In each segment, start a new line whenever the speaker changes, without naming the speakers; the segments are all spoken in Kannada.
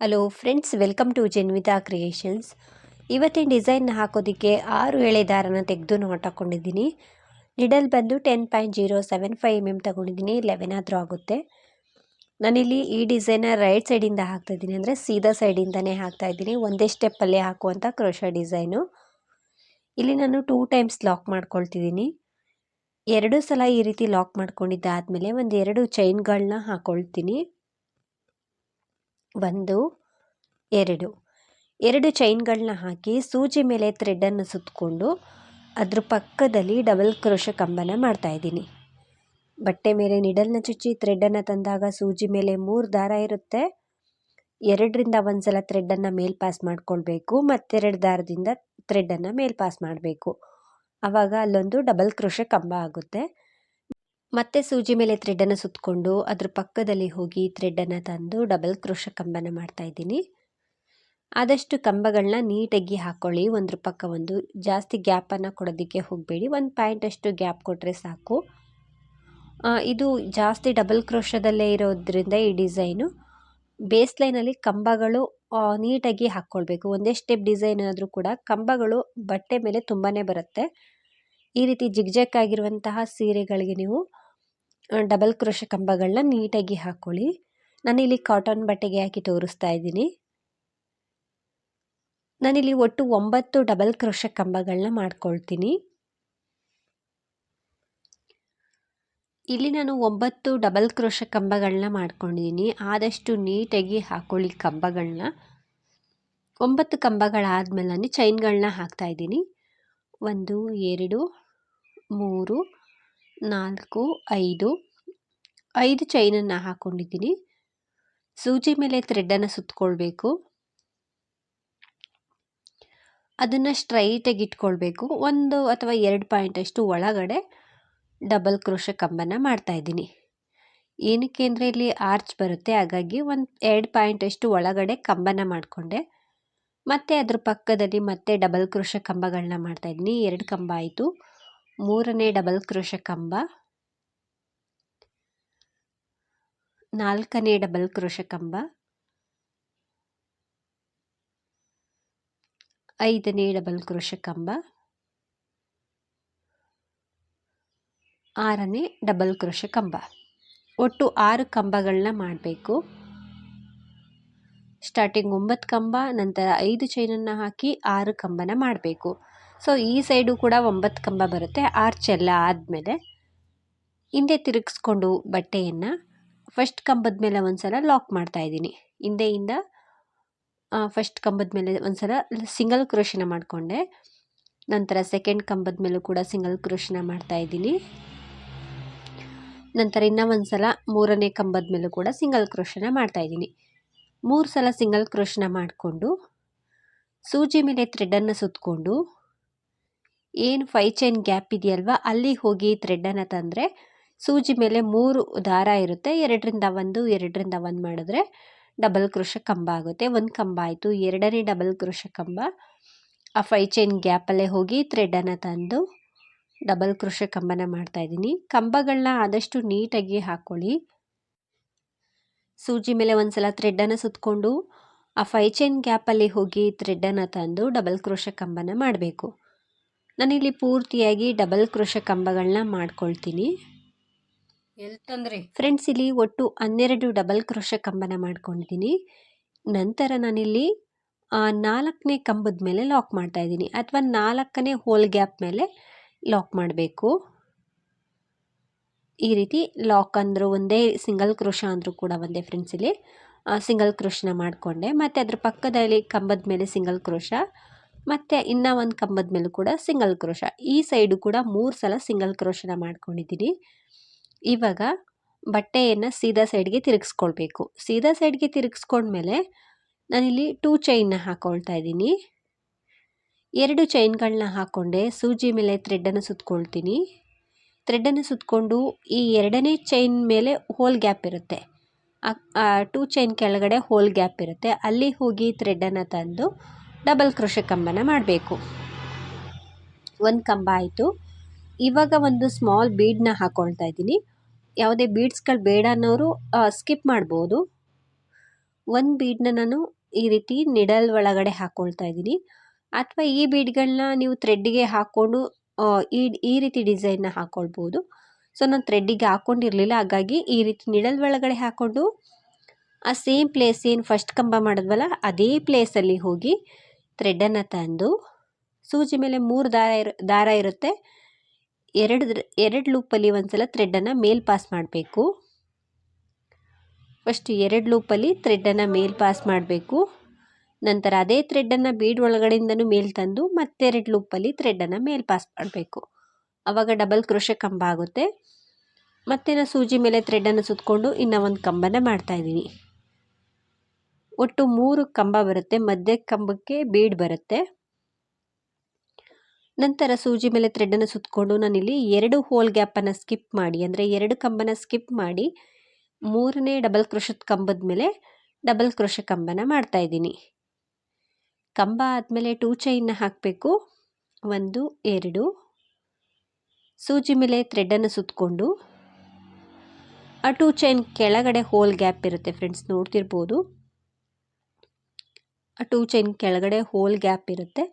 Hello friends welcome to Janvitha creations ಇವತ್ತಿನ ಡಿಸೈನ್ ಹಾಕೋದಕ್ಕೆ ಆರು ಎಳೆ ದಾರನ ತೆಗೆದು ನೋಟ್ ಹಾಕ್ಕೊಂಡಿದ್ದೀನಿ ನಿಡಲ್ ಬಂದು ten point zero seven five M M ತೊಗೊಂಡಿದ್ದೀನಿ. ಲೆವೆನ್ ಆದರೂ ಆಗುತ್ತೆ. ನಾನಿಲ್ಲಿ ಈ ಡಿಸೈನ ರೈಟ್ ಸೈಡಿಂದ ಹಾಕ್ತಾಯಿದ್ದೀನಿ ಅಂದರೆ ಸೀದಾ ಸೈಡಿಂದನೇ ಹಾಕ್ತಾಯಿದ್ದೀನಿ ಒಂದೇ ಸ್ಟೆಪ್ಪಲ್ಲೇ ಹಾಕುವಂಥ ಕ್ರೋಶ ಡಿಸೈನು ಇಲ್ಲಿ ನಾನು ಟೂ ಟೈಮ್ಸ್ ಲಾಕ್ ಮಾಡ್ಕೊಳ್ತಿದ್ದೀನಿ. ಎರಡು ಸಲ ಈ ರೀತಿ ಲಾಕ್ ಮಾಡ್ಕೊಂಡಿದ್ದಾದಮೇಲೆ ಒಂದು ಎರಡು ಚೈನ್ಗಳನ್ನ ಹಾಕ್ಕೊಳ್ತೀನಿ ಒಂದು, ಎರಡು. ಎರಡು ಚೈನ್ಗಳನ್ನ ಹಾಕಿ ಸೂಜಿ ಮೇಲೆ ಥ್ರೆಡ್ಡನ್ನು ಸುತ್ತಕೊಂಡು ಅದ್ರ ಪಕ್ಕದಲ್ಲಿ ಡಬಲ್ ಕ್ರೋಶ ಕಂಬನ ಮಾಡ್ತಾಯಿದ್ದೀನಿ ಬಟ್ಟೆ ಮೇಲೆ ನಿಡಲ್ನ ಚುಚ್ಚಿ ಥ್ರೆಡ್ಡನ್ನು ತಂದಾಗ ಸೂಜಿ ಮೇಲೆ ಮೂರು ದಾರ ಇರುತ್ತೆ. ಎರಡರಿಂದ ಒಂದು ಸಲ ಥ್ರೆಡ್ಡನ್ನು ಮೇಲ್ ಪಾಸ್ ಮಾಡ್ಕೊಳ್ಬೇಕು, ಮತ್ತೆರಡು ದಾರದಿಂದ ಥ್ರೆಡ್ಡನ್ನು ಮೇಲ್ ಪಾಸ್ ಮಾಡಬೇಕು. ಆವಾಗ ಅಲ್ಲೊಂದು ಡಬಲ್ ಕ್ರೋಶ ಕಂಬ ಆಗುತ್ತೆ. ಮತ್ತೆ ಸೂಜಿ ಮೇಲೆ ಥ್ರೆಡ್ಡನ್ನು ಸುತ್ತಕೊಂಡು ಅದ್ರ ಪಕ್ಕದಲ್ಲಿ ಹೋಗಿ ಥ್ರೆಡ್ಡನ್ನು ತಂದು ಡಬಲ್ ಕ್ರೋಶ ಕಂಬನ ಮಾಡ್ತಾ ಇದ್ದೀನಿ. ಆದಷ್ಟು ಕಂಬಗಳನ್ನ ನೀಟಾಗಿ ಹಾಕ್ಕೊಳ್ಳಿ ಒಂದ್ರ ಪಕ್ಕ ಒಂದು ಜಾಸ್ತಿ ಗ್ಯಾಪನ್ನು ಕೊಡೋದಕ್ಕೆ ಹೋಗಬೇಡಿ. ಒಂದು ಪಾಯಿಂಟಷ್ಟು ಗ್ಯಾಪ್ ಕೊಟ್ಟರೆ ಸಾಕು. ಇದು ಜಾಸ್ತಿ ಡಬಲ್ ಕ್ರೋಶದಲ್ಲೇ ಇರೋದ್ರಿಂದ ಈ ಡಿಸೈನು ಬೇಸ್ ಲೈನಲ್ಲಿ ಕಂಬಗಳು ನೀಟಾಗಿ ಹಾಕ್ಕೊಳ್ಬೇಕು ಒಂದೇ ಸ್ಟೆಪ್ ಡಿಸೈನ್ ಆದರೂ ಕೂಡ ಕಂಬಗಳು ಬಟ್ಟೆ ಮೇಲೆ ತುಂಬಾ ಬರುತ್ತೆ. ಈ ರೀತಿ ಜಿಗ್ಜಕ್ ಆಗಿರುವಂತಹ ಸೀರೆಗಳಿಗೆ ನೀವು ಡಬಲ್ ಕ್ರೋಶ ಕಂಬಗಳನ್ನ ನೀಟಾಗಿ ಹಾಕ್ಕೊಳ್ಳಿ ನಾನಿಲ್ಲಿ ಕಾಟನ್ ಬಟ್ಟೆಗೆ ಹಾಕಿ ತೋರಿಸ್ತಾ ಇದ್ದೀನಿ. ನಾನಿಲ್ಲಿ ಒಟ್ಟು ಒಂಬತ್ತು ಡಬಲ್ ಕ್ರೋಶ ಕಂಬಗಳನ್ನ ಮಾಡ್ಕೊಳ್ತೀನಿ. ಇಲ್ಲಿ ನಾನು ಒಂಬತ್ತು ಡಬಲ್ ಕ್ರೋಶ ಕಂಬಗಳನ್ನ ಮಾಡ್ಕೊಂಡಿದ್ದೀನಿ. ಆದಷ್ಟು ನೀಟಾಗಿ ಹಾಕ್ಕೊಳ್ಳಿ ಕಂಬಗಳನ್ನ. ಒಂಬತ್ತು ಕಂಬಗಳಾದಮೇಲೆ ನಾನು ಚೈನ್ಗಳನ್ನ ಹಾಕ್ತಾ ಇದ್ದೀನಿ. ಒಂದು, ಎರಡು, ಮೂರು ನಾಲ್ಕು, ಐದು. ಐದು ಚೈನನ್ನು ಹಾಕ್ಕೊಂಡಿದ್ದೀನಿ ಸೂಜಿ ಮೇಲೆ ಥ್ರೆಡ್ಡನ್ನು ಸುತ್ತಕೊಳ್ಬೇಕು ಅದನ್ನು ಸ್ಟ್ರೈಟಾಗಿ ಇಟ್ಕೊಳ್ಬೇಕು. ಒಂದು ಅಥವಾ ಎರಡು ಪಾಯಿಂಟಷ್ಟು ಒಳಗಡೆ ಡಬಲ್ ಕ್ರೋಶ ಕಂಬನ ಮಾಡ್ತಾಯಿದ್ದೀನಿ ಏನಕ್ಕೆ ಅಂದರೆ ಇಲ್ಲಿ ಆರ್ಚ್ ಬರುತ್ತೆ. ಹಾಗಾಗಿ ಒಂದು ಎರಡು ಪಾಯಿಂಟಷ್ಟು ಒಳಗಡೆ ಕಂಬನ ಮಾಡಿಕೊಂಡೆ. ಮತ್ತು ಅದ್ರ ಪಕ್ಕದಲ್ಲಿ ಮತ್ತೆ ಡಬಲ್ ಕ್ರೋಶ ಕಂಬಗಳನ್ನ ಮಾಡ್ತಾಯಿದ್ದೀನಿ ಎರಡು ಕಂಬ ಆಯಿತು. ಮೂರನೇ ಡಬಲ್ ಕ್ರೋಶ ಕಂಬ. ನಾಲ್ಕನೇ ಡಬಲ್ ಕ್ರೋಶ ಕಂಬ. ಐದನೇ ಡಬಲ್ ಕ್ರೋಶ ಕಂಬ. ಆರನೇ ಡಬಲ್ ಕ್ರೋಶ ಕಂಬ. ಒಟ್ಟು ಆರು ಕಂಬಗಳನ್ನ ಮಾಡಬೇಕು. ಸ್ಟಾರ್ಟಿಂಗ್ ಒಂಬತ್ತು ಕಂಬ, ನಂತರ ಐದು ಚೈನನ್ನು ಹಾಕಿ ಆರು ಕಂಬನ ಮಾಡಬೇಕು. ಸೊ ಈ ಸೈಡು ಕೂಡ ಒಂಬತ್ತು ಕಂಬ ಬರುತ್ತೆ. ಆರ್ಚ್ ಎಲ್ಲ ಆದಮೇಲೆ ಹಿಂದೆ ತಿರುಗಿಸ್ಕೊಂಡು ಬಟ್ಟೆಯನ್ನು ಫಸ್ಟ್ ಕಂಬದ ಮೇಲೆ ಒಂದು ಸಲ ಲಾಕ್ ಮಾಡ್ತಾಯಿದ್ದೀನಿ ಹಿಂದೆಯಿಂದ ಫಸ್ಟ್ ಕಂಬದ ಮೇಲೆ ಒಂದು ಸಲ ಸಿಂಗಲ್ ಕ್ರೋಶನ ಮಾಡಿಕೊಂಡೆ. ನಂತರ ಸೆಕೆಂಡ್ ಕಂಬದ ಮೇಲೂ ಕೂಡ ಸಿಂಗಲ್ ಕ್ರೋಶನ ಮಾಡ್ತಾಯಿದ್ದೀನಿ ನಂತರ ಇನ್ನೂ ಒಂದು ಸಲ ಮೂರನೇ ಕಂಬದ ಮೇಲೂ ಕೂಡ ಸಿಂಗಲ್ ಕ್ರೋಶನ ಮಾಡ್ತಾಯಿದ್ದೀನಿ ಮೂರು ಸಲ ಸಿಂಗಲ್ ಕ್ರೋಶನ ಮಾಡಿಕೊಂಡು, ಸೂಜಿ ಮೇಲೆ ಥ್ರೆಡನ್ನು ಸುತ್ತಕೊಂಡು ಏನು ಫೈ ಚೈನ್ ಗ್ಯಾಪ್ ಇದೆಯಲ್ವ? ಅಲ್ಲಿ ಹೋಗಿ ಥ್ರೆಡ್ಡನ್ನು ತಂದರೆ ಸೂಜಿ ಮೇಲೆ ಮೂರು ದಾರ ಇರುತ್ತೆ. ಎರಡರಿಂದ ಒಂದು ಎರಡರಿಂದ ಒಂದು ಮಾಡಿದ್ರೆ ಡಬಲ್ ಕ್ರೋಶ ಕಂಬ ಆಗುತ್ತೆ. ಒಂದು ಕಂಬ ಆಯಿತು. ಎರಡನೇ ಡಬಲ್ ಕ್ರೋಶ ಕಂಬ ಆ ಫೈ ಚೈನ್ ಗ್ಯಾಪಲ್ಲೇ ಹೋಗಿ ಥ್ರೆಡನ್ನು ತಂದು ಡಬಲ್ ಕ್ರೋಶ ಕಂಬನ ಮಾಡ್ತಾಯಿದ್ದೀನಿ ಕಂಬಗಳನ್ನ ಆದಷ್ಟು ನೀಟಾಗಿ ಹಾಕ್ಕೊಳ್ಳಿ ಸೂಜಿ ಮೇಲೆ ಒಂದು ಸಲ ಥ್ರೆಡ್ಡನ್ನು ಸುತ್ತಕೊಂಡು ಆ ಫೈ ಚೈನ್ ಗ್ಯಾಪಲ್ಲಿ ಹೋಗಿ ಥ್ರೆಡ್ಡನ್ನು ತಂದು ಡಬಲ್ ಕ್ರೋಶ ಕಂಬನ ಮಾಡಬೇಕು. ನಾನಿಲ್ಲಿ ಪೂರ್ತಿಯಾಗಿ ಡಬಲ್ ಕ್ರೋಶ ಕಂಬಗಳನ್ನ ಮಾಡ್ಕೊಳ್ತೀನಿ.
ಎಲ್ಲಿ
ಫ್ರೆಂಡ್ಸ್ ಇಲ್ಲಿ ಒಟ್ಟು ಹನ್ನೆರಡು ಡಬಲ್ ಕ್ರೋಶ ಕಂಬನ ಮಾಡ್ಕೊಂಡಿದ್ದೀನಿ. ನಂತರ ನಾನಿಲ್ಲಿ ನಾಲ್ಕನೇ ಕಂಬದ ಮೇಲೆ ಲಾಕ್ ಮಾಡ್ತಾ ಇದ್ದೀನಿ. ಅಥವಾ ನಾಲ್ಕನೇ ಹೋಲ್ ಗ್ಯಾಪ್ ಮೇಲೆ ಲಾಕ್ ಮಾಡಬೇಕು. ಈ ರೀತಿ ಲಾಕ್ ಅಂದರೂ ಒಂದೇ ಸಿಂಗಲ್ ಕ್ರೋಶ ಅಂದರೂ ಕೂಡ ಒಂದೇ ಫ್ರೆಂಡ್ಸ್ ಇಲ್ಲಿ ಸಿಂಗಲ್ ಕ್ರೋಶನ ಮಾಡಿಕೊಂಡೆ. ಮತ್ತು ಅದ್ರ ಪಕ್ಕದಲ್ಲಿ ಕಂಬದ ಮೇಲೆ ಸಿಂಗಲ್ ಕ್ರೋಶ ಮತ್ತು ಇನ್ನ ಒಂದು ಕಂಬದ ಮೇಲೂ ಕೂಡ ಸಿಂಗಲ್ ಕ್ರೋಶ ಈ ಸೈಡು ಕೂಡ ಮೂರು ಸಲ ಸಿಂಗಲ್ ಕ್ರೋಶನ ಮಾಡ್ಕೊಂಡಿದ್ದೀನಿ ಇವಾಗ ಬಟ್ಟೆಯನ್ನು ಸೀದಾ ಸೈಡ್ಗೆ ತಿರುಗಿಸ್ಕೊಳ್ಬೇಕು. ಸೀದಾ ಸೈಡ್ಗೆ ತಿರುಗಿಸ್ಕೊಂಡ್ಮೇಲೆ ನಾನಿಲ್ಲಿ ಟೂ ಚೈನ್ನ ಹಾಕ್ಕೊಳ್ತಾ ಇದ್ದೀನಿ ಎರಡು ಚೈನ್ಗಳನ್ನ ಹಾಕ್ಕೊಂಡೆ ಸೂಜಿ ಮೇಲೆ ಥ್ರೆಡ್ಡನ್ನು ಸುತ್ಕೊಳ್ತೀನಿ. ಥ್ರೆಡ್ಡನ್ನು ಸುತ್ತಕೊಂಡು ಈ ಎರಡನೇ ಚೈನ್ ಮೇಲೆ ಹೋಲ್ ಗ್ಯಾಪ್ ಇರುತ್ತೆ. ಟೂ ಚೈನ್ ಕೆಳಗಡೆ ಹೋಲ್ ಗ್ಯಾಪ್ ಇರುತ್ತೆ. ಅಲ್ಲಿ ಹೋಗಿ ಥ್ರೆಡ್ಡನ್ನು ತಂದು ಡಬಲ್ ಕ್ರೋಶ ಕಂಬನ ಮಾಡಬೇಕು. ಒಂದು ಕಂಬ ಆಯಿತು. ಇವಾಗ ಒಂದು ಸ್ಮಾಲ್ ಬೀಡನ್ನ ಹಾಕ್ಕೊಳ್ತಾ ಇದ್ದೀನಿ. ಯಾವುದೇ ಬೀಡ್ಸ್ಗಳು ಬೇಡ ಅನ್ನೋರು ಸ್ಕಿಪ್ ಮಾಡ್ಬೋದು. ಒಂದು ಬೀಡನ್ನ ನಾನು ಈ ರೀತಿ ನಿಡಲ್ ಒಳಗಡೆ ಹಾಕ್ಕೊಳ್ತಾ ಇದ್ದೀನಿ. ಅಥವಾ ಈ ಬೀಡ್ಗಳನ್ನ ನೀವು ಥ್ರೆಡ್ಡಿಗೆ ಹಾಕ್ಕೊಂಡು ಈ ಈ ರೀತಿ ಡಿಸೈನ್ನ ಹಾಕ್ಕೊಳ್ಬೋದು ಸೊ, ನಾನು ಥ್ರೆಡ್ಡಿಗೆ ಹಾಕ್ಕೊಂಡಿರಲಿಲ್ಲ ಹಾಗಾಗಿ ಈ ರೀತಿ ನಿಡಲ್ ಒಳಗಡೆ ಹಾಕ್ಕೊಂಡು ಆ ಸೇಮ್ ಪ್ಲೇಸ್ ಏನು ಫಸ್ಟ್ ಕಂಬ ಮಾಡಿದ್ವಲ್ಲ, ಅದೇ ಪ್ಲೇಸಲ್ಲಿ ಹೋಗಿ ಥ್ರೆಡ್ಡನ್ನು ತಂದು ಸೂಜಿ ಮೇಲೆ ಮೂರು ದಾರ ಇರ, ದಾರ ಇರುತ್ತೆ. ಎರಡು ಎರಡು ಲೂಪಲ್ಲಿ ಒಂದು ಸಲ ಥ್ರೆಡ್ಡನ್ನು ಮೇಲ್ ಪಾಸ್ ಮಾಡಬೇಕು. ಫಸ್ಟ್ ಎರಡು ಲೂಪಲ್ಲಿ ಥ್ರೆಡ್ಡನ್ನು ಮೇಲ್ ಪಾಸ್ ಮಾಡಬೇಕು. ನಂತರ ಅದೇ ಥ್ರೆಡ್ಡನ್ನು ಬೀಡ್ ಒಳಗಡೆಯಿಂದನೂ ಮೇಲ್ ತಂದು ಮತ್ತೆರಡು ಲೂಪಲ್ಲಿ ಥ್ರೆಡ್ಡನ್ನು ಮೇಲ್ ಪಾಸ್ ಮಾಡಬೇಕು. ಆವಾಗ ಡಬಲ್ ಕ್ರೋಶ ಕಂಬ ಆಗುತ್ತೆ. ಮತ್ತೆ ನಾನು ಸೂಜಿ ಮೇಲೆ ಥ್ರೆಡ್ಡನ್ನು ಸುತ್ತಕೊಂಡು ಇನ್ನೂ ಒಂದು ಕಂಬನ ಮಾಡ್ತಾಯಿದ್ದೀನಿ ಒಟ್ಟು ಮೂರು ಕಂಬ ಬರುತ್ತೆ. ಮಧ್ಯ ಕಂಬಕ್ಕೆ ಬೀಡ್ ಬರುತ್ತೆ. ನಂತರ ಸೂಜಿ ಮೇಲೆ ಥ್ರೆಡ್ಡನ್ನು ಸುತ್ತಕೊಂಡು ನಾನಿಲ್ಲಿ ಎರಡು ಹೋಲ್ ಗ್ಯಾಪನ್ನು ಸ್ಕಿಪ್ ಮಾಡಿ, ಅಂದರೆ ಎರಡು ಕಂಬನ ಸ್ಕಿಪ್ ಮಾಡಿ ಮೂರನೇ ಡಬಲ್ ಕ್ರೋಶದ ಕಂಬದ ಮೇಲೆ ಡಬಲ್ ಕ್ರೋಶ ಕಂಬನ ಮಾಡ್ತಾಯಿದ್ದೀನಿ ಕಂಬ ಆದಮೇಲೆ ಟೂ ಚೈನ್ನ ಹಾಕಬೇಕು. ಒಂದು, ಎರಡು. ಸೂಜಿ ಮೇಲೆ ಥ್ರೆಡ್ಡನ್ನು ಸುತ್ತಕೊಂಡು ಆ ಟೂ ಚೈನ್ ಕೆಳಗಡೆ ಹೋಲ್ ಗ್ಯಾಪ್ ಇರುತ್ತೆ ಫ್ರೆಂಡ್ಸ್ ನೋಡ್ತಿರ್ಬೋದು. ಟೂ ಚೈನ್ ಕೆಳಗಡೆ ಹೋಲ್ ಗ್ಯಾಪ್ ಇರುತ್ತೆ.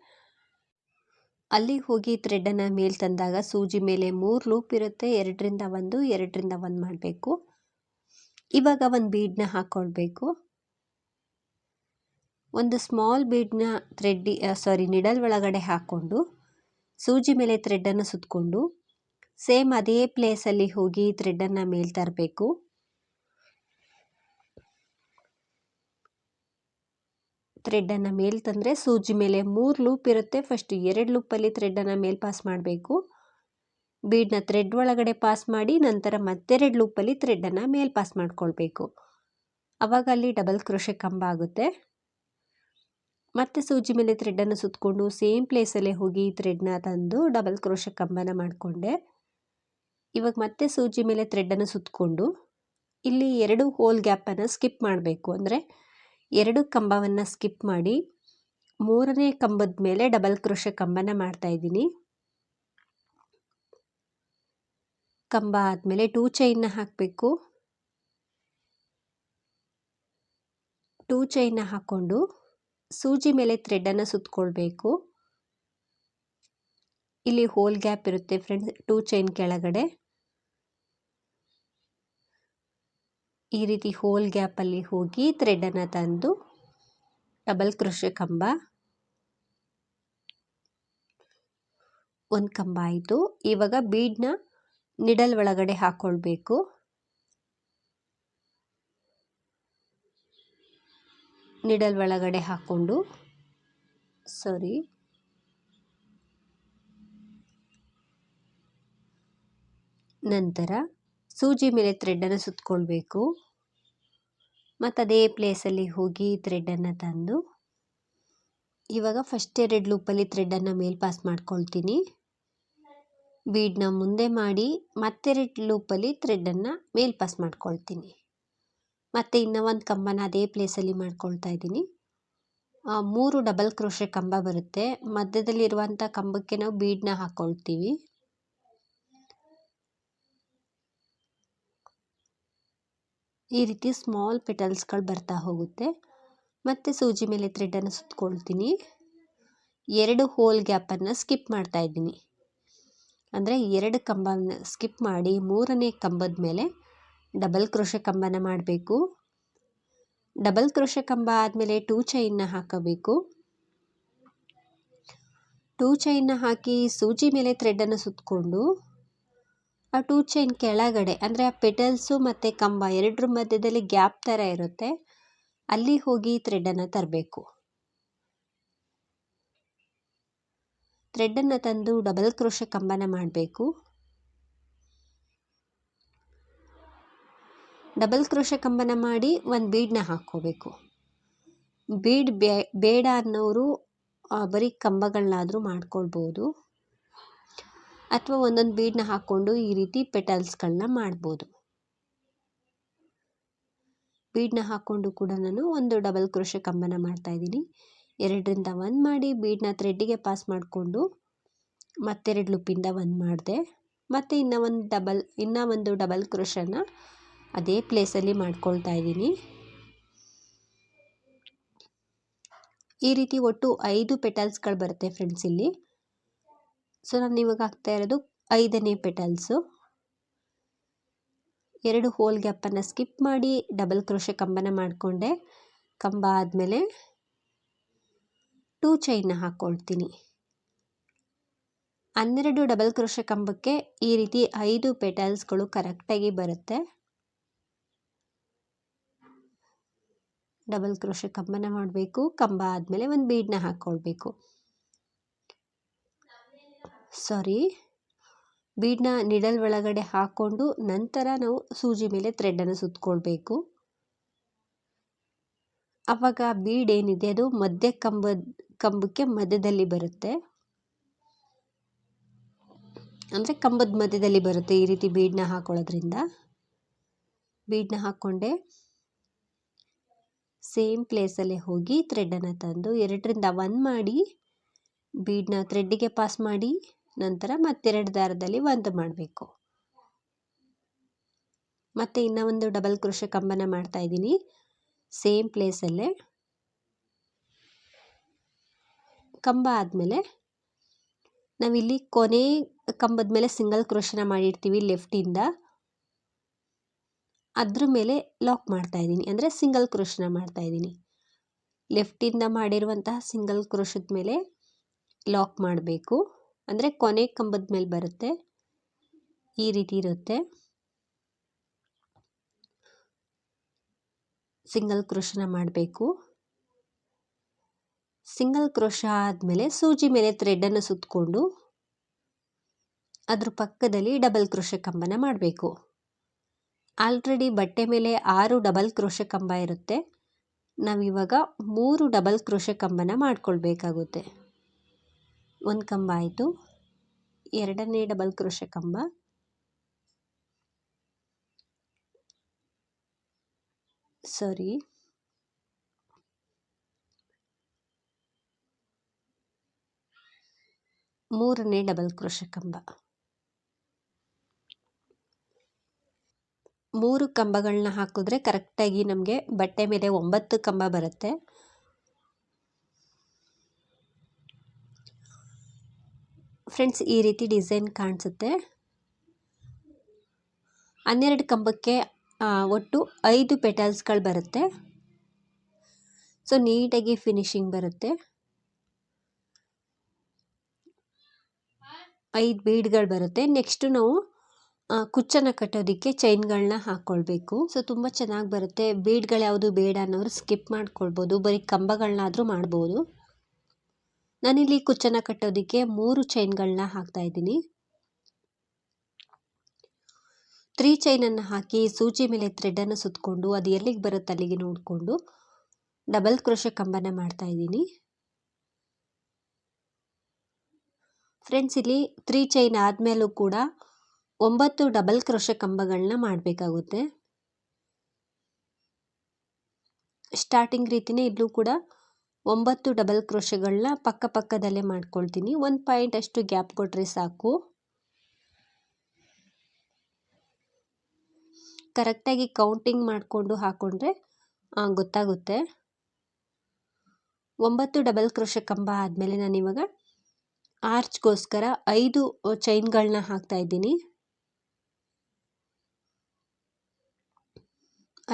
ಅಲ್ಲಿ ಹೋಗಿ ಥ್ರೆಡ್ಡನ್ನು ಮೇಲೆ ತಂದಾಗ ಸೂಜಿ ಮೇಲೆ ಮೂರು ಲೂಪ್ ಇರುತ್ತೆ. ಎರಡರಿಂದ ಒಂದು ಎರಡರಿಂದ ಒಂದು ಮಾಡಬೇಕು. ಇವಾಗ ಒಂದು ಬೀಡನ್ನ ಹಾಕ್ಕೊಳ್ಬೇಕು ಒಂದು ಸ್ಮಾಲ್ ಬೀಡನ್ನ ಥ್ರೆಡ್ಡಿ ಸಾರಿ ನಿಡಲ್ ಒಳಗಡೆ ಹಾಕ್ಕೊಂಡು ಸೂಜಿ ಮೇಲೆ ಥ್ರೆಡ್ಡನ್ನು ಸುತ್ತಕೊಂಡು ಸೇಮ್ ಅದೇ ಪ್ಲೇಸಲ್ಲಿ ಹೋಗಿ ಥ್ರೆಡ್ಡನ್ನು ಮೇಲೆ ತರಬೇಕು. ಥ್ರೆಡ್ಡನ್ನು ಮೇಲೆ ತಂದರೆ ಸೂಜಿ ಮೇಲೆ ಮೂರು ಲೂಪ್ ಇರುತ್ತೆ. ಫಸ್ಟ್ ಎರಡು ಲೂಪಲ್ಲಿ ಥ್ರೆಡ್ಡನ್ನು ಮೇಲೆ ಪಾಸ್ ಮಾಡಬೇಕು. ಬೀಡನ್ನ ಥ್ರೆಡ್ ಒಳಗಡೆ ಪಾಸ್ ಮಾಡಿ ನಂತರ ಮತ್ತೆರಡು ಲೂಪಲ್ಲಿ ಥ್ರೆಡ್ಡನ್ನು ಮೇಲೆ ಪಾಸ್ ಮಾಡ್ಕೊಳ್ಬೇಕು. ಆವಾಗ ಅಲ್ಲಿ ಡಬಲ್ ಕ್ರೋಶೆ ಕಂಬ ಆಗುತ್ತೆ. ಮತ್ತೆ ಸೂಜಿ ಮೇಲೆ ಥ್ರೆಡ್ಡನ್ನು ಸುತ್ತಕೊಂಡು ಸೇಮ್ ಪ್ಲೇಸಲ್ಲೇ ಹೋಗಿ ಥ್ರೆಡ್ನ ತಂದು ಡಬಲ್ ಕ್ರೋಶೆ ಕಂಬನ ಮಾಡಿಕೊಂಡೆ. ಇವಾಗ ಮತ್ತೆ ಸೂಜಿ ಮೇಲೆ ಥ್ರೆಡ್ಡನ್ನು ಸುತ್ತಕೊಂಡು ಇಲ್ಲಿ ಎರಡು ಹೋಲ್ ಗ್ಯಾಪನ್ನು ಸ್ಕಿಪ್ ಮಾಡಬೇಕು. ಅಂದರೆ ಎರಡು ಕಂಬವನ್ನು ಸ್ಕಿಪ್ ಮಾಡಿ ಮೂರನೇ ಕಂಬದ ಮೇಲೆ ಡಬಲ್ ಕ್ರೋಶ ಕಂಬನ ಮಾಡ್ತಾ ಇದ್ದೀನಿ. ಕಂಬ ಆದಮೇಲೆ ಟೂ ಚೈನ್ನ ಹಾಕಬೇಕು. ಟೂ ಚೈನ್ನ ಹಾಕ್ಕೊಂಡು ಸೂಜಿ ಮೇಲೆ ಥ್ರೆಡನ್ನು ಸುತ್ತಕೊಳ್ಬೇಕು ಇಲ್ಲಿ ಹೋಲ್ ಗ್ಯಾಪ್ ಇರುತ್ತೆ ಫ್ರೆಂಡ್ಸ್ ಟೂ ಚೈನ್ ಕೆಳಗಡೆ. ಈ ರೀತಿ ಹೋಲ್ ಗ್ಯಾಪಲ್ಲಿ ಹೋಗಿ ಥ್ರೆಡನ್ನು ತಂದು ಡಬಲ್ ಕೃಷಿ ಕಂಬ. ಒಂದು ಕಂಬ ಆಯಿತು. ಇವಾಗ ಬೀಡನ್ನ ನಿಡಲ್ ಒಳಗಡೆ ಹಾಕ್ಕೊಳ್ಬೇಕು ನಿಡಲ್ ಒಳಗಡೆ ಹಾಕ್ಕೊಂಡು ಸಾರಿ ನಂತರ ಸೂಜಿ ಮೇಲೆ ಥ್ರೆಡ್ಡನ್ನು ಸುತ್ತಕೊಳ್ಬೇಕು ಮತ್ತು ಅದೇ ಪ್ಲೇಸಲ್ಲಿ ಹೋಗಿ ಥ್ರೆಡ್ಡನ್ನು ತಂದು, ಇವಾಗ ಫಸ್ಟ್ ಎರಡು ಲೂಪಲ್ಲಿ ಥ್ರೆಡ್ಡನ್ನು ಮೇಲ್ ಪಾಸ್ ಮಾಡ್ಕೊಳ್ತೀನಿ. ಬೀಡನ್ನ ಮುಂದೆ ಮಾಡಿ ಮತ್ತೆರಡು ಲೂಪಲ್ಲಿ ಥ್ರೆಡ್ಡನ್ನು ಮೇಲ್ ಪಾಸ್ ಮಾಡ್ಕೊಳ್ತೀನಿ. ಮತ್ತು ಇನ್ನೂ ಒಂದು ಕಂಬನ ಅದೇ ಪ್ಲೇಸಲ್ಲಿ ಮಾಡ್ಕೊಳ್ತಾ ಇದ್ದೀನಿ. ಮೂರು ಡಬಲ್ ಕ್ರೋಶೆ ಕಂಬ ಬರುತ್ತೆ. ಮಧ್ಯದಲ್ಲಿರುವಂಥ ಕಂಬಕ್ಕೆ ನಾವು ಬೀಡನ್ನ ಹಾಕ್ಕೊಳ್ತೀವಿ ಈ ರೀತಿ ಸ್ಮಾಲ್ ಪೆಟಲ್ಸ್ಗಳು ಬರ್ತಾ ಹೋಗುತ್ತೆ. ಮತ್ತು ಸೂಜಿ ಮೇಲೆ ಥ್ರೆಡನ್ನು ಸುತ್ತಕೊಳ್ತೀನಿ ಎರಡು ಹೋಲ್ ಗ್ಯಾಪನ್ನು ಸ್ಕಿಪ್ ಮಾಡ್ತಾ ಇದ್ದೀನಿ. ಅಂದರೆ ಎರಡು ಕಂಬನ ಸ್ಕಿಪ್ ಮಾಡಿ ಮೂರನೇ ಕಂಬದ ಮೇಲೆ ಡಬಲ್ ಕ್ರೋಶ ಕಂಬನ ಮಾಡಬೇಕು. ಡಬಲ್ ಕ್ರೋಶ ಕಂಬ ಆದಮೇಲೆ ಟೂ ಚೈನ್ನ ಹಾಕಬೇಕು. ಟೂ ಚೈನ್ನ ಹಾಕಿ ಸೂಜಿ ಮೇಲೆ ಥ್ರೆಡನ್ನು ಸುತ್ತಕೊಂಡು ಆ ಟೂ ಚೈನ್ ಕೆಳಗಡೆ, ಅಂದರೆ ಆ ಪೆಟಲ್ಸು ಮತ್ತು ಕಂಬ ಎರಡರ ಮಧ್ಯದಲ್ಲಿ ಗ್ಯಾಪ್ ಥರ ಇರುತ್ತೆ. ಅಲ್ಲಿ ಹೋಗಿ ಥ್ರೆಡ್ಡನ್ನು ತರಬೇಕು. ಥ್ರೆಡ್ಡನ್ನು ತಂದು ಡಬಲ್ ಕ್ರೋಶ ಕಂಬನ ಮಾಡಬೇಕು. ಡಬಲ್ ಕ್ರೋಶ ಕಂಬನ ಮಾಡಿ ಒಂದು ಬೀಡನ್ನ ಹಾಕ್ಕೋಬೇಕು. ಬೀಡ್ ಬೇಡ ಅನ್ನೋರು ಬರೀ ಕಂಬಗಳನ್ನಾದರೂ ಮಾಡ್ಕೊಳ್ಬೋದು. ಅಥವಾ ಒಂದೊಂದು ಬೀಡನ್ನ ಹಾಕ್ಕೊಂಡು ಈ ರೀತಿ ಪೆಟಲ್ಸ್ಗಳನ್ನ ಮಾಡ್ಬೋದು. ಬೀಡನ್ನ ಹಾಕ್ಕೊಂಡು ಕೂಡ ನಾನು ಒಂದು ಡಬಲ್ ಕ್ರೋಶ ಕಂಬನ ಮಾಡ್ತಾಯಿದ್ದೀನಿ ಎರಡರಿಂದ ಒಂದು ಮಾಡಿ ಬೀಡನ್ನ ಥ್ರೆಡ್ಡಿಗೆ ಪಾಸ್ ಮಾಡಿಕೊಂಡು ಮತ್ತೆರಡು ಲುಪ್ಪಿಂದ ಒಂದು ಮಾಡಿದೆ. ಮತ್ತು ಇನ್ನೂ ಒಂದು ಡಬಲ್ ಇನ್ನೂ ಒಂದು ಡಬಲ್ ಕ್ರೋಶನ ಅದೇ ಪ್ಲೇಸಲ್ಲಿ ಮಾಡ್ಕೊಳ್ತಾ ಇದ್ದೀನಿ. ಈ ರೀತಿ ಒಟ್ಟು ಐದು ಪೆಟಲ್ಸ್ಗಳು ಬರುತ್ತೆ ಫ್ರೆಂಡ್ಸ್ ಇಲ್ಲಿ. ಸೊ ನಾನು ಇವಾಗ ಹಾಕ್ತಾ ಇರೋದು ಐದನೇ ಪೆಟಲ್ಸು ಎರಡು ಹೋಲ್ ಗ್ಯಾಪನ್ನು ಸ್ಕಿಪ್ ಮಾಡಿ ಡಬಲ್ ಕ್ರೋಶೆ ಕಂಬನ ಮಾಡಿಕೊಂಡೆ. ಕಂಬ ಆದಮೇಲೆ ಟೂ ಚೈನ್ನ ಹಾಕ್ಕೊಳ್ತೀನಿ ಹನ್ನೆರಡು ಡಬಲ್ ಕ್ರೋಶೆ ಕಂಬಕ್ಕೆ ಈ ರೀತಿ ಐದು ಪೆಟಲ್ಸ್ಗಳು ಕರೆಕ್ಟಾಗಿ ಬರುತ್ತೆ. ಡಬಲ್ ಕ್ರೋಶೆ ಕಂಬನ ಮಾಡಬೇಕು. ಕಂಬ ಆದಮೇಲೆ ಒಂದು ಬೀಡನ್ನ ಹಾಕ್ಕೊಳ್ಬೇಕು ಸಾರಿ. ಬೀಡನ್ನ ನಿಡಲ್ ಒಳಗಡೆ ಹಾಕ್ಕೊಂಡು ನಂತರ ನಾವು ಸೂಜಿ ಮೇಲೆ ಥ್ರೆಡನ್ನು ಸುತ್ತಕೊಳ್ಬೇಕು ಆವಾಗ ಬೀಡ್ ಏನಿದೆ ಅದು ಮಧ್ಯ ಕಂಬದ ಕಂಬಕ್ಕೆ ಮಧ್ಯದಲ್ಲಿ ಬರುತ್ತೆ. ಅಂದರೆ ಕಂಬದ ಮಧ್ಯದಲ್ಲಿ ಬರುತ್ತೆ ಈ ರೀತಿ ಬೀಡನ್ನ ಹಾಕೊಳ್ಳೋದ್ರಿಂದ. ಬೀಡನ್ನ ಹಾಕ್ಕೊಂಡೆ ಸೇಮ್ ಪ್ಲೇಸಲ್ಲೇ ಹೋಗಿ ಥ್ರೆಡನ್ನು ತಂದು ಎರಡರಿಂದ ಒನ್ ಮಾಡಿ ಬೀಡನ್ನ ಥ್ರೆಡ್ಡಿಗೆ ಪಾಸ್ ಮಾಡಿ ನಂತರ ಮತ್ತೆರಡು ದಾರದಲ್ಲಿ ಒಂದು ಮಾಡಬೇಕು. ಮತ್ತು ಇನ್ನೂ ಒಂದು ಡಬಲ್ ಕ್ರೋಶೆ ಕಂಬನ ಮಾಡ್ತಾ ಇದ್ದೀನಿ. ಸೇಮ್ ಪ್ಲೇಸಲ್ಲೇ ಕಂಬ ಆದಮೇಲೆ ನಾವಿಲ್ಲಿ ಕೊನೆ ಕಂಬದ ಮೇಲೆ ಸಿಂಗಲ್ ಕ್ರೋಶನ ಮಾಡಿರ್ತೀವಿ ಲೆಫ್ಟಿಂದ ಅದ್ರ ಮೇಲೆ ಲಾಕ್ ಮಾಡ್ತಾ ಇದ್ದೀನಿ. ಅಂದರೆ ಸಿಂಗಲ್ ಕ್ರೋಶನ ಮಾಡ್ತಾ ಇದ್ದೀನಿ. ಲೆಫ್ಟಿಂದ ಮಾಡಿರುವಂತಹ ಸಿಂಗಲ್ ಕ್ರೋಶದ ಮೇಲೆ ಲಾಕ್ ಮಾಡಬೇಕು. ಅಂದರೆ ಕೊನೆ ಕಂಬದ ಮೇಲೆ ಬರುತ್ತೆ. ಈ ರೀತಿ ಇರುತ್ತೆ. ಸಿಂಗಲ್ ಕ್ರೋಶನ ಮಾಡಬೇಕು. ಸಿಂಗಲ್ ಕ್ರೋಶ ಆದಮೇಲೆ ಸೂಜಿ ಮೇಲೆ ಥ್ರೆಡನ್ನು ಸುತ್ತಕೊಂಡು ಅದ್ರ ಪಕ್ಕದಲ್ಲಿ ಡಬಲ್ ಕ್ರೋಶ ಕಂಬನ ಮಾಡಬೇಕು. ಆಲ್ರೆಡಿ ಬಟ್ಟೆ ಮೇಲೆ ಆರು ಡಬಲ್ ಕ್ರೋಶ ಕಂಬ ಇರುತ್ತೆ. ನಾವಿವಾಗ ಮೂರು ಡಬಲ್ ಕ್ರೋಶ ಕಂಬನ ಮಾಡ್ಕೊಳ್ಬೇಕಾಗುತ್ತೆ. ಒಂದು ಕಂಬ ಆಯಿತು. ಎರಡನೇ ಡಬಲ್ ಕ್ರೋಶ ಕಂಬ. ಸಾರಿ. ಮೂರನೇ ಡಬಲ್ ಕ್ರೋಶ ಕಂಬ. ಮೂರು ಕಂಬಗಳನ್ನ ಹಾಕಿದ್ರೆ ಕರೆಕ್ಟಾಗಿ ನಮಗೆ ಬಟ್ಟೆ ಮೇಲೆ ಒಂಬತ್ತು ಕಂಬ ಬರುತ್ತೆ. ಫ್ರೆಂಡ್ಸ್, ಈ ರೀತಿ ಡಿಸೈನ್ ಕಾಣಿಸುತ್ತೆ. ಹನ್ನೆರಡು ಕಂಬಕ್ಕೆ ಒಟ್ಟು ಐದು ಪೆಟಲ್ಸ್ಗಳು ಬರುತ್ತೆ. ಸೊ, ನೀಟಾಗಿ ಫಿನಿಶಿಂಗ್ ಬರುತ್ತೆ. ಐದು ಬೀಡ್ಗಳು ಬರುತ್ತೆ. ನೆಕ್ಸ್ಟು ನಾವು ಕುಚ್ಚನ್ನು ಕಟ್ಟೋದಕ್ಕೆ ಚೈನ್ಗಳನ್ನ ಹಾಕ್ಕೊಳ್ಬೇಕು ಸೊ, ತುಂಬ ಚೆನ್ನಾಗಿ ಬರುತ್ತೆ. ಬೀಡ್ಗಳು ಯಾವುದು ಬೇಡ ಅನ್ನೋರು ಸ್ಕಿಪ್ ಮಾಡ್ಕೊಳ್ಬೋದು. ಬರೀ ಕಂಬಗಳನ್ನಾದರೂ ಮಾಡ್ಬೋದು. ನಾನಿಲ್ಲಿ ಕುಚ್ಚನ್ನು ಕಟ್ಟೋದಕ್ಕೆ ಮೂರು ಚೈನ್ಗಳನ್ನ ಹಾಕ್ತಾ ಇದ್ದೀನಿ. ತ್ರೀ ಚೈನನ್ನು ಹಾಕಿ ಸೂಜಿ ಮೇಲೆ ಥ್ರೆಡನ್ನು ಸುತ್ತಕೊಂಡು ಅದು ಎಲ್ಲಿಗೆ ಬರುತ್ತೆ ಅಲ್ಲಿಗೆ ನೋಡಿಕೊಂಡು ಡಬಲ್ ಕ್ರೋಶ ಕಂಬನ ಮಾಡ್ತಾ ಇದ್ದೀನಿ. ಫ್ರೆಂಡ್ಸ್ ಇಲ್ಲಿ ತ್ರೀ ಚೈನ್ ಆದಮೇಲೂ ಕೂಡ ಒಂಬತ್ತು ಡಬಲ್ ಕ್ರೋಶ ಕಂಬಗಳನ್ನ ಮಾಡಬೇಕಾಗುತ್ತೆ. ಸ್ಟಾರ್ಟಿಂಗ್ ರೀತಿಯೇ ಇಲ್ಲೂ ಕೂಡ ಒಂಬತ್ತು ಡಬಲ್ ಕ್ರೋಶಗಳನ್ನ ಪಕ್ಕ ಪಕ್ಕದಲ್ಲೇ ಮಾಡ್ಕೊಳ್ತೀನಿ. ಒಂದು ಪಾಯಿಂಟ್ ಅಷ್ಟು ಗ್ಯಾಪ್ ಕೊಟ್ಟರೆ ಸಾಕು. ಕರೆಕ್ಟಾಗಿ ಕೌಂಟಿಂಗ್ ಮಾಡಿಕೊಂಡು ಹಾಕ್ಕೊಂಡ್ರೆ ಗೊತ್ತಾಗುತ್ತೆ. ಒಂಬತ್ತು ಡಬಲ್ ಕ್ರೋಶ ಕಂಬ ಆದಮೇಲೆ ನಾನಿವಾಗ ಆರ್ಚ್ಗೋಸ್ಕರ ಐದು ಚೈನ್ಗಳನ್ನ ಹಾಕ್ತಾ ಇದ್ದೀನಿ.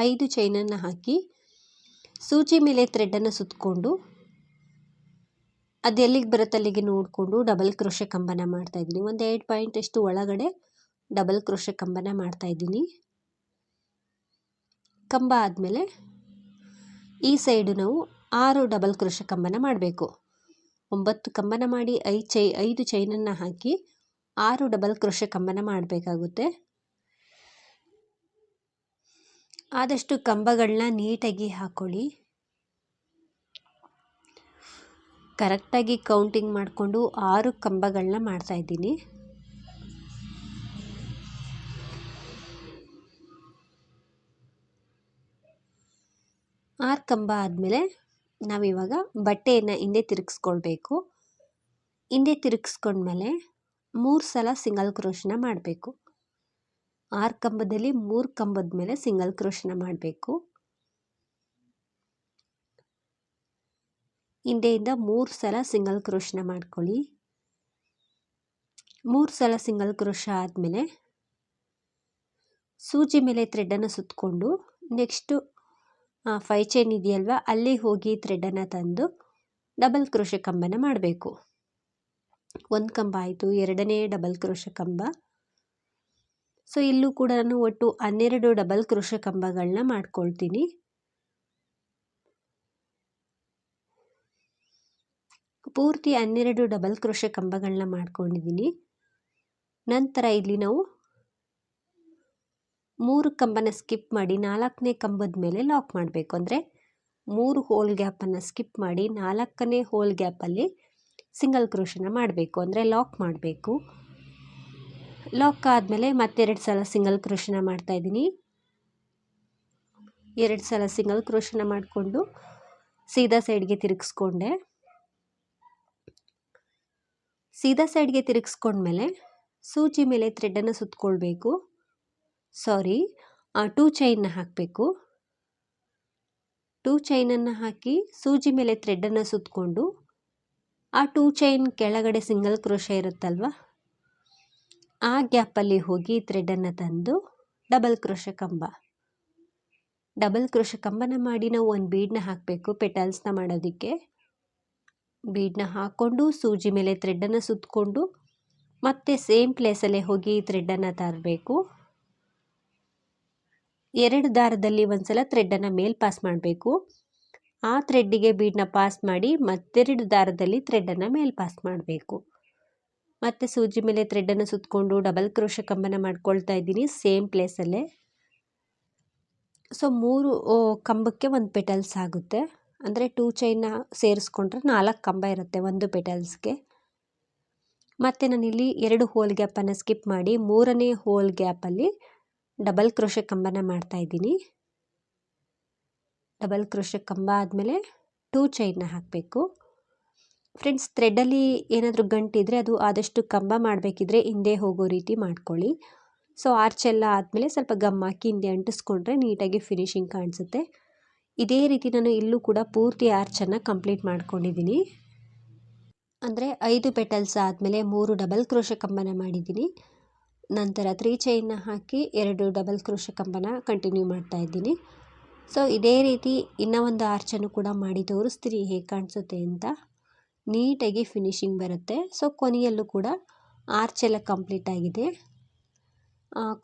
ಐದು ಚೈನನ್ನು ಹಾಕಿ ಸೂಜಿ ಮೇಲೆ ಥ್ರೆಡನ್ನು ಸುತ್ತಕೊಂಡು ಅದು ಎಲ್ಲಿಗೆ ಬರುತ್ತೆ ಅಲ್ಲಿಗೆ ನೋಡಿಕೊಂಡು ಡಬಲ್ ಕ್ರೋಶೆ ಕಂಬನ ಮಾಡ್ತಾ ಇದ್ದೀನಿ. ಒಂದು ಎರಡು ಪಾಯಿಂಟ್ ಅಷ್ಟು ಒಳಗಡೆ ಡಬಲ್ ಕ್ರೋಶೆ ಕಂಬನ ಮಾಡ್ತಾಯಿದ್ದೀನಿ ಕಂಬ ಆದಮೇಲೆ ಈ ಸೈಡು ನಾವು ಆರು ಡಬಲ್ ಕ್ರೋಶೆ ಕಂಬನ ಮಾಡಬೇಕು. ಒಂಬತ್ತು ಕಂಬನ ಮಾಡಿ ಐದು ಚೈ ಐದು ಚೈನನ್ನು ಹಾಕಿ ಆರು ಡಬಲ್ ಕ್ರೋಶೆ ಕಂಬನ ಮಾಡಬೇಕಾಗುತ್ತೆ. ಆದಷ್ಟು ಕಂಬಗಳನ್ನ ನೀಟಾಗಿ ಹಾಕ್ಕೊಳ್ಳಿ ಕರೆಕ್ಟಾಗಿ ಕೌಂಟಿಂಗ್ ಮಾಡಿಕೊಂಡು ಆರು ಕಂಬಗಳನ್ನ ಮಾಡ್ತಾಯಿದ್ದೀನಿ ಆರು ಕಂಬ ಆದಮೇಲೆ ನಾವಿವಾಗ ಬಟ್ಟೆಯನ್ನು ಹಿಂದೆ ತಿರುಗಿಸ್ಕೊಳ್ಬೇಕು. ಹಿಂದೆ ತಿರುಗಿಸ್ಕೊಂಡ್ಮೇಲೆ ಮೂರು ಸಲ ಸಿಂಗಲ್ ಕ್ರೋಶನ ಮಾಡಬೇಕು. ಆರು ಕಂಬದಲ್ಲಿ ಮೂರು ಕಂಬದ ಮೇಲೆ ಸಿಂಗಲ್ ಕ್ರೋಶನ ಮಾಡಬೇಕು. ಹಿಂದೆಯಿಂದ ಮೂರು ಸಲ ಸಿಂಗಲ್ ಕ್ರೋಶನ ಮಾಡ್ಕೊಳ್ಳಿ. ಮೂರು ಸಲ ಸಿಂಗಲ್ ಕ್ರೋಶ ಆದಮೇಲೆ ಸೂಜಿ ಮೇಲೆ ಥ್ರೆಡನ್ನು ಸುತ್ತಕೊಂಡು ನೆಕ್ಸ್ಟು ಫೈ ಚೈನ್ ಇದೆಯಲ್ವ, ಅಲ್ಲಿ ಹೋಗಿ ಥ್ರೆಡನ್ನು ತಂದು ಡಬಲ್ ಕ್ರೋಶ ಕಂಬನ ಮಾಡಬೇಕು. ಒಂದು ಕಂಬ ಆಯಿತು, ಎರಡನೇ ಡಬಲ್ ಕ್ರೋಶ ಕಂಬ. ಸೊ ಇಲ್ಲೂ ಕೂಡ ನಾನು ಒಟ್ಟು ಹನ್ನೆರಡು ಡಬಲ್ ಕ್ರೋಶ ಕಂಬಗಳನ್ನ ಮಾಡ್ಕೊಳ್ತೀನಿ. ಪೂರ್ತಿ ಹನ್ನೆರಡು ಡಬಲ್ ಕ್ರೋಶ ಕಂಬಗಳನ್ನ ಮಾಡ್ಕೊಂಡಿದ್ದೀನಿ. ನಂತರ ಇಲ್ಲಿ ನಾವು ಮೂರು ಕಂಬನ ಸ್ಕಿಪ್ ಮಾಡಿ ನಾಲ್ಕನೇ ಕಂಬದ ಮೇಲೆ ಲಾಕ್ ಮಾಡಬೇಕು. ಅಂದರೆ ಮೂರು ಹೋಲ್ ಗ್ಯಾಪನ್ನು ಸ್ಕಿಪ್ ಮಾಡಿ ನಾಲ್ಕನೇ ಹೋಲ್ ಗ್ಯಾಪಲ್ಲಿ ಸಿಂಗಲ್ ಕ್ರೋಶನ ಮಾಡಬೇಕು. ಅಂದರೆ ಲಾಕ್ ಮಾಡಬೇಕು. ಲಾಕ್ ಆದಮೇಲೆ ಮತ್ತೆರಡು ಸಲ ಸಿಂಗಲ್ ಕ್ರೋಶನ ಮಾಡ್ತಾಯಿದ್ದೀನಿ ಎರಡು ಸಲ ಸಿಂಗಲ್ ಕ್ರೋಶನ ಮಾಡಿಕೊಂಡು ಸೀದಾ ಸೈಡ್ಗೆ ತಿರುಗಿಸ್ಕೊಂಡೆ. ಸೀದಾ ಸೈಡ್ಗೆ ತಿರುಗಿಸ್ಕೊಂಡ್ಮೇಲೆ ಸೂಜಿ ಮೇಲೆ ಥ್ರೆಡನ್ನು ಸುತ್ತಕೊಳ್ಬೇಕು ಸಾರಿ ಟೂ ಚೈನ್ನ ಹಾಕಬೇಕು. ಟೂ ಚೈನನ್ನು ಹಾಕಿ ಸೂಜಿ ಮೇಲೆ ಥ್ರೆಡ್ಡನ್ನು ಸುತ್ತಕೊಂಡು ಆ ಟೂ ಚೈನ್ ಕೆಳಗಡೆ ಸಿಂಗಲ್ ಕ್ರೋಶ ಇರುತ್ತಲ್ವ ಆ ಗ್ಯಾಪಲ್ಲಿ ಹೋಗಿ ಥ್ರೆಡನ್ನು ತಂದು ಡಬಲ್ ಕ್ರೋಶ ಕಂಬ ಡಬಲ್ ಕ್ರೋಶ ಕಂಬನ ಮಾಡಿ ನಾವು ಒಂದು ಬೀಡನ್ನ ಹಾಕಬೇಕು, ಪೆಟಲ್ಸ್ನ ಮಾಡೋದಕ್ಕೆ. ಬೀಡನ್ನ ಹಾಕ್ಕೊಂಡು ಸೂಜಿ ಮೇಲೆ ಥ್ರೆಡನ್ನು ಸುತ್ತಕೊಂಡು ಮತ್ತೆ ಸೇಮ್ ಪ್ಲೇಸಲ್ಲೇ ಹೋಗಿ ಥ್ರೆಡನ್ನು ತರಬೇಕು. ಎರಡು ದಾರದಲ್ಲಿ ಒಂದ್ಸಲ ಥ್ರೆಡನ್ನು ಮೇಲ್ ಪಾಸ್ ಮಾಡಬೇಕು. ಆ ಥ್ರೆಡ್ಡಿಗೆ ಬೀಡನ್ನ ಪಾಸ್ ಮಾಡಿ ಮತ್ತೆರಡು ದಾರದಲ್ಲಿ ಥ್ರೆಡನ್ನು ಮೇಲ್ ಪಾಸ್ ಮಾಡಬೇಕು. ಮತ್ತು ಸೂಜಿ ಮೇಲೆ ಥ್ರೆಡನ್ನು ಸುತ್ತಕೊಂಡು ಡಬಲ್ ಕ್ರೋಶ ಕಂಬನ ಮಾಡ್ಕೊಳ್ತಾ ಇದ್ದೀನಿ ಸೇಮ್ ಪ್ಲೇಸಲ್ಲೇ ಸೊ ಮೂರು ಕಂಬಕ್ಕೆ ಒಂದು ಪೆಟಲ್ಸ್ ಆಗುತ್ತೆ. ಅಂದರೆ ಟೂ ಚೈನ್ನ ಸೇರಿಸ್ಕೊಂಡ್ರೆ ನಾಲ್ಕು ಕಂಬ ಇರುತ್ತೆ ಒಂದು ಪೆಟಲ್ಸ್ಗೆ ಮತ್ತು ನಾನಿಲ್ಲಿ ಎರಡು ಹೋಲ್ ಗ್ಯಾಪನ್ನು ಸ್ಕಿಪ್ ಮಾಡಿ ಮೂರನೇ ಹೋಲ್ ಗ್ಯಾಪಲ್ಲಿ ಡಬಲ್ ಕ್ರೋಶ ಕಂಬನ ಮಾಡ್ತಾ ಇದ್ದೀನಿ. ಡಬಲ್ ಕ್ರೋಶ ಕಂಬ ಆದಮೇಲೆ ಟೂ ಚೈನ್ನ ಹಾಕಬೇಕು. ಫ್ರೆಂಡ್ಸ್ ಥ್ರೆಡ್ಡಲ್ಲಿ ಏನಾದರೂ ಗಂಟಿದ್ರೆ ಅದು ಆದಷ್ಟು ಕಂಬ ಮಾಡಬೇಕಿದ್ರೆ ಹಿಂದೆ ಹೋಗೋ ರೀತಿ ಮಾಡ್ಕೊಳ್ಳಿ. ಸೊ ಆರ್ಚೆಲ್ಲ ಆದಮೇಲೆ ಸ್ವಲ್ಪ ಗಮ್ ಹಾಕಿ ಹಿಂದೆ ಅಂಟಿಸ್ಕೊಂಡ್ರೆ ನೀಟಾಗಿ ಫಿನಿಶಿಂಗ್ ಕಾಣಿಸುತ್ತೆ. ಇದೇ ರೀತಿ ನಾನು ಇಲ್ಲೂ ಕೂಡ ಪೂರ್ತಿ ಆರ್ಚನ್ನು ಕಂಪ್ಲೀಟ್ ಮಾಡ್ಕೊಂಡಿದ್ದೀನಿ ಅಂದರೆ ಐದು ಪೆಟಲ್ಸ್ ಆದಮೇಲೆ ಮೂರು ಡಬಲ್ ಕ್ರೋಶ ಕಂಬನ ಮಾಡಿದ್ದೀನಿ ನಂತರ ತ್ರೀ ಚೈನ್ನ ಹಾಕಿ ಎರಡು ಡಬಲ್ ಕ್ರೋಶ ಕಂಬನ ಕಂಟಿನ್ಯೂ ಮಾಡ್ತಾ ಇದ್ದೀನಿ. ಸೊ ಇದೇ ರೀತಿ ಇನ್ನೂ ಒಂದು ಆರ್ಚನ್ನು ಕೂಡ ಮಾಡಿ ತೋರಿಸ್ತೀನಿ ಹೇಗೆ ಕಾಣಿಸುತ್ತೆ ಅಂತ. ನೀಟಾಗಿ ಫಿನಿಶಿಂಗ್ ಬರುತ್ತೆ. ಸೊ ಕೊನೆಯಲ್ಲೂ ಕೂಡ ಆರ್ಚ್ ಎಲ್ಲ ಕಂಪ್ಲೀಟ್ ಆಗಿದೆ.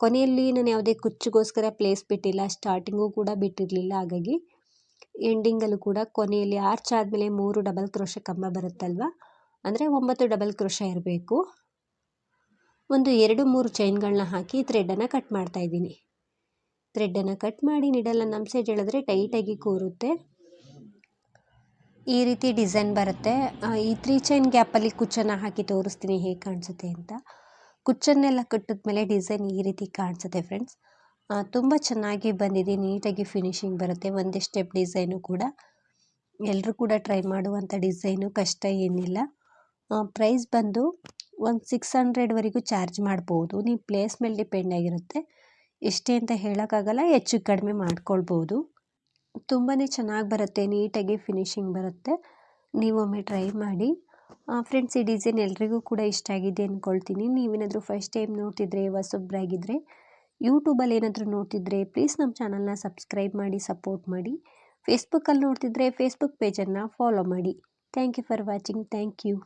ಕೊನೆಯಲ್ಲಿ ನಾನು ಯಾವುದೇ ಕುಚ್ಚಿಗೋಸ್ಕರ ಪ್ಲೇಸ್ ಬಿಟ್ಟಿಲ್ಲ. ಸ್ಟಾರ್ಟಿಂಗು ಕೂಡ ಬಿಟ್ಟಿರಲಿಲ್ಲ. ಹಾಗಾಗಿ ಎಂಡಿಂಗಲ್ಲೂ ಕೂಡ ಕೊನೆಯಲ್ಲಿ ಆರ್ಚ್ ಆದಮೇಲೆ ಮೂರು ಡಬಲ್ ಕ್ರೋಶ ಕಂಬ ಬರುತ್ತಲ್ವ? ಅಂದರೆ ಒಂಬತ್ತು ಡಬಲ್ ಕ್ರೋಶ ಇರಬೇಕು. ಒಂದು ಎರಡು ಮೂರು ಚೈನ್ಗಳನ್ನ ಹಾಕಿ ಥ್ರೆಡನ್ನು ಕಟ್ ಮಾಡ್ತಾ ಇದ್ದೀನಿ. ಥ್ರೆಡನ್ನು ಕಟ್ ಮಾಡಿ ನಿಡಲ್ಲ ನಮ್ಮ ಸೈಡ್ ಹೇಳಿದ್ರೆ ಟೈಟಾಗಿ ಕೂರುತ್ತೆ. ಈ ರೀತಿ ಡಿಸೈನ್ ಬರುತ್ತೆ. ಈ ತ್ರೀ ಚೈನ್ ಗ್ಯಾಪಲ್ಲಿ ಕುಚ್ಚನ್ನ ಹಾಕಿ ತೋರಿಸ್ತೀನಿ ಹೇಗೆ ಕಾಣಿಸುತ್ತೆ ಅಂತ. ಕುಚ್ಚನ್ನೆಲ್ಲ ಕಟ್ಟಿದ ಮೇಲೆ ಡಿಸೈನ್ ಈ ರೀತಿ ಕಾಣಿಸುತ್ತೆ ಫ್ರೆಂಡ್ಸ್ ತುಂಬ ಚೆನ್ನಾಗಿ ಬಂದಿದೆ, ನೀಟಾಗಿ ಫಿನಿಶಿಂಗ್ ಬರುತ್ತೆ, ಒಂದೇ ಸ್ಟೆಪ್ ಡಿಸೈನು ಕೂಡ. ಎಲ್ಲರೂ ಕೂಡ ಟ್ರೈ ಮಾಡುವಂಥ ಡಿಸೈನು ಕಷ್ಟ ಏನಿಲ್ಲ. ಪ್ರೈಸ್ ಬಂದು ಒಂದು ಸಿಕ್ಸ್ ಹಂಡ್ರೆಡ್ವರೆಗೂ ಚಾರ್ಜ್ ಮಾಡ್ಬೋದು. ನೀವು ಪ್ಲೇಸ್ ಮೇಲೆ ಡಿಪೆಂಡ್ ಆಗಿರುತ್ತೆ. ಎಷ್ಟೇ ಅಂತ ಹೇಳೋಕ್ಕಾಗಲ್ಲ, ಹೆಚ್ಚು ಕಡಿಮೆ ಮಾಡ್ಕೊಳ್ಬೋದು. ತುಂಬಾ ಚೆನ್ನಾಗಿ ಬರುತ್ತೆ, ನೀಟಾಗಿ ಫಿನಿಶಿಂಗ್ ಬರುತ್ತೆ. ನೀವೊಮ್ಮೆ ಟ್ರೈ ಮಾಡಿ. ಫ್ರೆಂಡ್ಸ್ ಈ ಡಿಸೈನ್ ಎಲ್ರಿಗೂ ಕೂಡ ಇಷ್ಟ ಆಗಿದೆ ಅಂದ್ಕೊಳ್ತೀನಿ ನೀವೇನಾದರೂ ಫಸ್ಟ್ ಟೈಮ್ ನೋಡ್ತಿದ್ರೆ ಹೊಸೊಬ್ಬರಾಗಿದ್ದರೆ ಯೂಟ್ಯೂಬಲ್ಲಿ ಏನಾದರೂ ನೋಡ್ತಿದ್ರೆ ಪ್ಲೀಸ್ ನಮ್ಮ ಚಾನಲ್ನ ಸಬ್ಸ್ಕ್ರೈಬ್ ಮಾಡಿ ಸಪೋರ್ಟ್ ಮಾಡಿ. ಫೇಸ್ಬುಕ್ಕಲ್ಲಿ ನೋಡ್ತಿದ್ರೆ ಫೇಸ್ಬುಕ್ ಪೇಜನ್ನು ಫಾಲೋ ಮಾಡಿ. Thank you for watching thank you